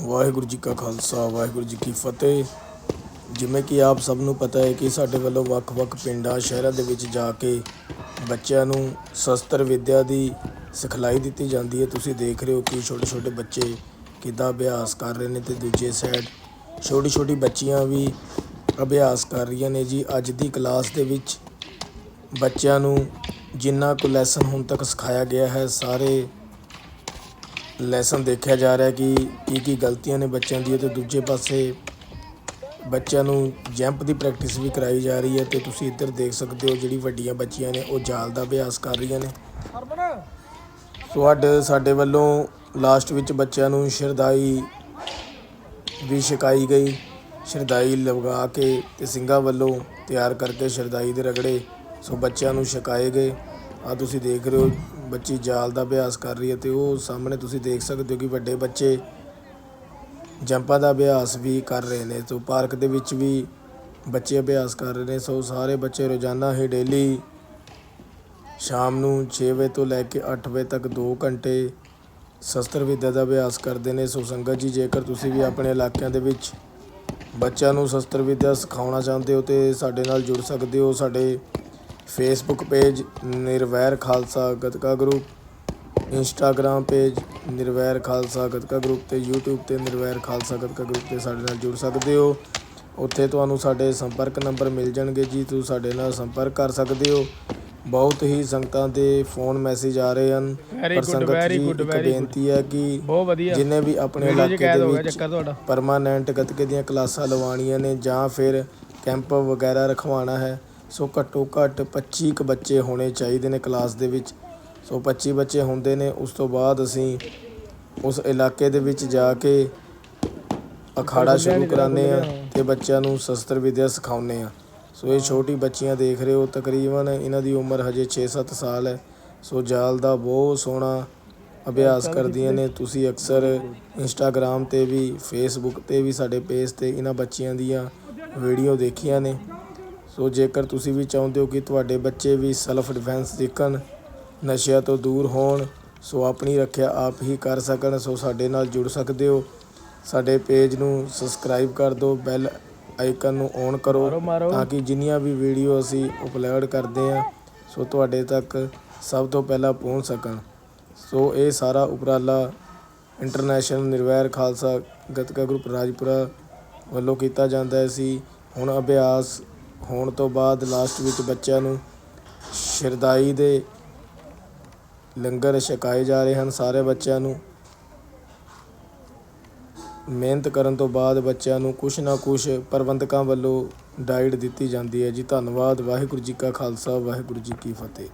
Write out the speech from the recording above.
ਵਾਹਿਗੁਰੂ ਜੀ ਕਾ ਖਾਲਸਾ, ਵਾਹਿਗੁਰੂ ਜੀ ਕੀ ਫਤਿਹ। ਜਿਵੇਂ ਕਿ ਆਪ ਸਭ ਨੂੰ ਪਤਾ ਹੈ ਕਿ ਸਾਡੇ ਵੱਲੋਂ ਵੱਖ-ਵੱਖ ਪਿੰਡਾਂ, ਸ਼ਹਿਰਾਂ ਦੇ ਵਿੱਚ ਜਾ ਕੇ ਬੱਚਿਆਂ ਨੂੰ ਸ਼ਸਤਰ ਵਿੱਦਿਆ ਦੀ ਸਿਖਲਾਈ ਦਿੱਤੀ ਜਾਂਦੀ ਹੈ। ਤੁਸੀਂ ਦੇਖ ਰਹੇ ਹੋ ਕਿ ਛੋਟੇ-ਛੋਟੇ ਬੱਚੇ ਕਿੱਦਾਂ ਅਭਿਆਸ ਕਰ ਰਹੇ ਨੇ ਤੇ ਦੂਜੇ ਸਾਈਡ ਛੋਟੀ-ਛੋਟੀ ਬੱਚੀਆਂ ਵੀ ਅਭਿਆਸ ਕਰ ਰਹੀਆਂ ਨੇ ਜੀ। ਅੱਜ ਦੀ ਕਲਾਸ ਦੇ ਵਿੱਚ ਬੱਚਿਆਂ ਨੂੰ ਜਿੰਨਾ ਕੁ ਲੈਸਨ ਹੁਣ ਤੱਕ ਸਿਖਾਇਆ ਗਿਆ ਹੈ, ਸਾਰੇ ਲੈਸਨ ਦੇਖਿਆ ਜਾ ਰਿਹਾ ਕਿ ਕੀ ਕੀ ਗਲਤੀਆਂ ਨੇ ਬੱਚਿਆਂ ਦੀਆਂ ਤੇ ਦੂਜੇ ਪਾਸੇ ਬੱਚਿਆਂ ਨੂੰ ਜੰਪ ਦੀ ਪ੍ਰੈਕਟਿਸ ਵੀ ਕਰਾਈ ਜਾ ਰਹੀ ਹੈ ਤੇ ਤੁਸੀਂ ਇੱਧਰ ਦੇਖ ਸਕਦੇ ਹੋ ਜਿਹੜੀ ਵੱਡੀਆਂ ਬੱਚੀਆਂ ਨੇ, ਉਹ ਜਾਲ ਦਾ ਅਭਿਆਸ ਕਰ ਰਹੀਆਂ ਨੇ। ਸੋ ਅੱਜ ਸਾਡੇ ਵੱਲੋਂ ਲਾਸਟ ਵਿੱਚ ਬੱਚਿਆਂ ਨੂੰ ਸ਼ਰਦਾਈ ਵੀ ਛਕਾਈ ਗਈ ਸ਼ਰਦਾਈ ਲਗਾ ਕੇ ਤੇ ਸਿੰਘਾਂ ਵੱਲੋਂ ਤਿਆਰ ਕਰਕੇ ਸ਼ਰਦਾਈ ਦੇ ਰਗੜੇ ਸੋ ਬੱਚਿਆਂ ਨੂੰ ਛਕਾਏ ਗਏ। ਆ ਤੁਸੀਂ ਦੇਖ ਰਹੇ ਹੋ ਬੱਚੀ ਜਾਲ ਦਾ ਅਭਿਆਸ ਕਰ ਰਹੀ ਹੈ ਤੇ ਉਹ ਸਾਹਮਣੇ ਤੁਸੀਂ ਦੇਖ ਸਕਦੇ ਹੋ ਕਿ ਵੱਡੇ ਬੱਚੇ ਜੰਪਾਂ ਦਾ ਅਭਿਆਸ ਵੀ ਕਰ ਰਹੇ ਨੇ। ਸੋ ਪਾਰਕ ਦੇ ਵਿੱਚ ਵੀ ਬੱਚੇ ਅਭਿਆਸ ਕਰ ਰਹੇ ਨੇ। ਸੋ ਸਾਰੇ ਬੱਚੇ ਰੋਜ਼ਾਨਾ ਹੀ ਡੇਲੀ ਸ਼ਾਮ ਨੂੰ 6 ਵਜੇ ਤੋਂ ਲੈ ਕੇ 8 ਵਜੇ ਤੱਕ 2 ਘੰਟੇ ਸ਼ਸਤਰ ਵਿੱਦਿਆ ਦਾ ਅਭਿਆਸ ਕਰਦੇ ਨੇ। ਸੋ ਸੰਗਤ ਜੀ, ਜੇਕਰ ਤੁਸੀਂ ਵੀ ਆਪਣੇ ਇਲਾਕਿਆਂ ਦੇ ਵਿੱਚ ਬੱਚਿਆਂ ਨੂੰ ਸ਼ਸਤਰ ਵਿੱਦਿਆ ਸਿਖਾਉਣਾ ਚਾਹੁੰਦੇ ਹੋ ਤੇ ਸਾਡੇ ਨਾਲ ਜੁੜ ਸਕਦੇ ਹੋ। ਸਾਡੇ Facebook page Nirvair Khalsa Gatka group Instagram page Nirvair Khalsa Gatka group ਤੇ YouTube ਤੇ ਨਿਰਵੈਰ ਖਾਲਸਾ ਗਤਕਾ ਗਰੁੱਪ ਤੇ ਸਾਡੇ ਨਾਲ ਜੁੜ ਸਕਦੇ ਹੋ। ਉੱਥੇ ਤੁਹਾਨੂੰ ਸਾਡੇ ਸੰਪਰਕ ਨੰਬਰ ਮਿਲ ਜਾਣਗੇ ਜੀ ਤੁਸੀਂ ਸਾਡੇ ਨਾਲ ਸੰਪਰਕ ਕਰ ਸਕਦੇ ਹੋ। ਬਹੁਤ ਹੀ ਸੰਗਤਾਂ ਦੇ ਫੋਨ ਮੈਸੇਜ ਆ ਰਹੇ ਹਨ। ਪਰ ਸੰਗਤ ਜੀ ਇੱਕ. ਬੇਨਤੀ ਹੈ ਕਿ ਜਿਨੇ ਵੀ ਆਪਣੇ ਇਲਾਕੇ ਦੇ ਵਿੱਚ ਪਰਮਾਨੈਂਟ ਗੱਤਕੇ ਦੀਆਂ ਕਲਾਸਾਂ ਲਵਾਉਣੀਆਂ ਨੇ ਜਾਂ ਫਿਰ ਕੈਂਪ ਵਗੈਰਾ ਰਖਵਾਉਣਾ ਹੈ ਸੋ ਘੱਟੋ ਘੱਟ 25 ਕੁ ਬੱਚੇ ਹੋਣੇ ਚਾਹੀਦੇ ਨੇ ਕਲਾਸ ਦੇ ਵਿੱਚ। ਸੋ 25 ਬੱਚੇ ਹੁੰਦੇ ਨੇ ਉਸ ਤੋਂ ਬਾਅਦ ਅਸੀਂ ਉਸ ਇਲਾਕੇ ਦੇ ਵਿੱਚ ਜਾ ਕੇ ਅਖਾੜਾ ਸ਼ੁਰੂ ਕਰਾਉਂਦੇ ਆ ਤੇ ਬੱਚਿਆਂ ਨੂੰ ਸ਼ਸਤਰ ਵਿੱਦਿਆ ਸਿਖਾਉਂਦੇ ਆ ਸੋ ਇਹ ਛੋਟੀ ਬੱਚੀਆਂ ਦੇਖ ਰਹੇ ਹੋ ਤਕਰੀਬਨ ਇਹਨਾਂ ਦੀ ਉਮਰ ਹਜੇ 6-7 ਸਾਲ ਹੈ। ਸੋ ਜਾਲ ਦਾ ਬਹੁਤ ਸੋਹਣਾ ਅਭਿਆਸ ਕਰਦੀਆਂ ਨੇ। ਤੁਸੀਂ ਅਕਸਰ ਇੰਸਟਾਗ੍ਰam ਤੇ ਵੀ ਫੇਸਬੁੱਕ ਤੇ ਵੀ ਸਾਡੇ ਪੇਜ ਤੇ ਇਹਨਾਂ ਬੱਚੀਆਂ ਦੀਆਂ ਵੀਡੀਓ ਦੇਖੀਆਂ ਨੇ। ਸੋ ਜੇਕਰ ਤੁਸੀਂ ਵੀ ਚਾਹੁੰਦੇ ਹੋ ਕਿ ਤੁਹਾਡੇ ਬੱਚੇ ਵੀ ਸੈਲਫ ਡਿਫੈਂਸ ਸਿੱਖਣ ਨਸ਼ਿਆਂ ਤੋਂ ਦੂਰ ਹੋਣ ਸੋ ਆਪਣੀ ਰੱਖਿਆ ਆਪ ਹੀ ਕਰ ਸਕਣ ਸੋ ਸਾਡੇ ਨਾਲ ਜੁੜ ਸਕਦੇ ਹੋ। ਸਾਡੇ ਪੇਜ ਨੂੰ ਸਬਸਕ੍ਰਾਈਬ ਕਰ ਦਿਓ ਬੈਲ ਆਈਕਨ ਨੂੰ ਔਨ ਕਰੋ ਤਾਂ ਕਿ ਜਿੰਨੀਆਂ ਵੀ ਵੀਡੀਓ ਅਸੀਂ ਅਪਲੋਡ ਕਰਦੇ ਹਾਂ ਸੋ ਤੁਹਾਡੇ ਤੱਕ ਸਭ ਤੋਂ ਪਹਿਲਾਂ ਪਹੁੰਚ ਸਕਣ। ਸੋ ਇਹ ਸਾਰਾ ਉਪਰਾਲਾ ਇੰਟਰਨੈਸ਼ਨਲ ਨਿਰਵੈਰ ਖਾਲਸਾ ਗਤਕਾ ਗਰੁੱਪ ਰਾਜਪੁਰਾ ਵੱਲੋਂ ਕੀਤਾ ਜਾਂਦਾ ਸੀ ਹੁਣ ਅਭਿਆਸ ਹੋਣ ਤੋਂ ਬਾਅਦ ਲਾਸਟ ਵਿੱਚ ਬੱਚਿਆਂ ਨੂੰ ਸ਼ਰਦਾਈ ਦੇ ਲੰਗਰ ਛਕਾਏ ਜਾ ਰਹੇ ਹਨ। ਸਾਰੇ ਬੱਚਿਆਂ ਨੂੰ ਮਿਹਨਤ ਕਰਨ ਤੋਂ ਬਾਅਦ ਬੱਚਿਆਂ ਨੂੰ ਕੁਛ ਨਾ ਕੁਛ ਪ੍ਰਬੰਧਕਾਂ ਵੱਲੋਂ ਡਾਈਟ ਦਿੱਤੀ ਜਾਂਦੀ ਹੈ ਜੀ। ਧੰਨਵਾਦ। ਵਾਹਿਗੁਰੂ ਜੀ ਕਾ ਖਾਲਸਾ। ਵਾਹਿਗੁਰੂ ਜੀ ਕੀ ਫਤਿਹ।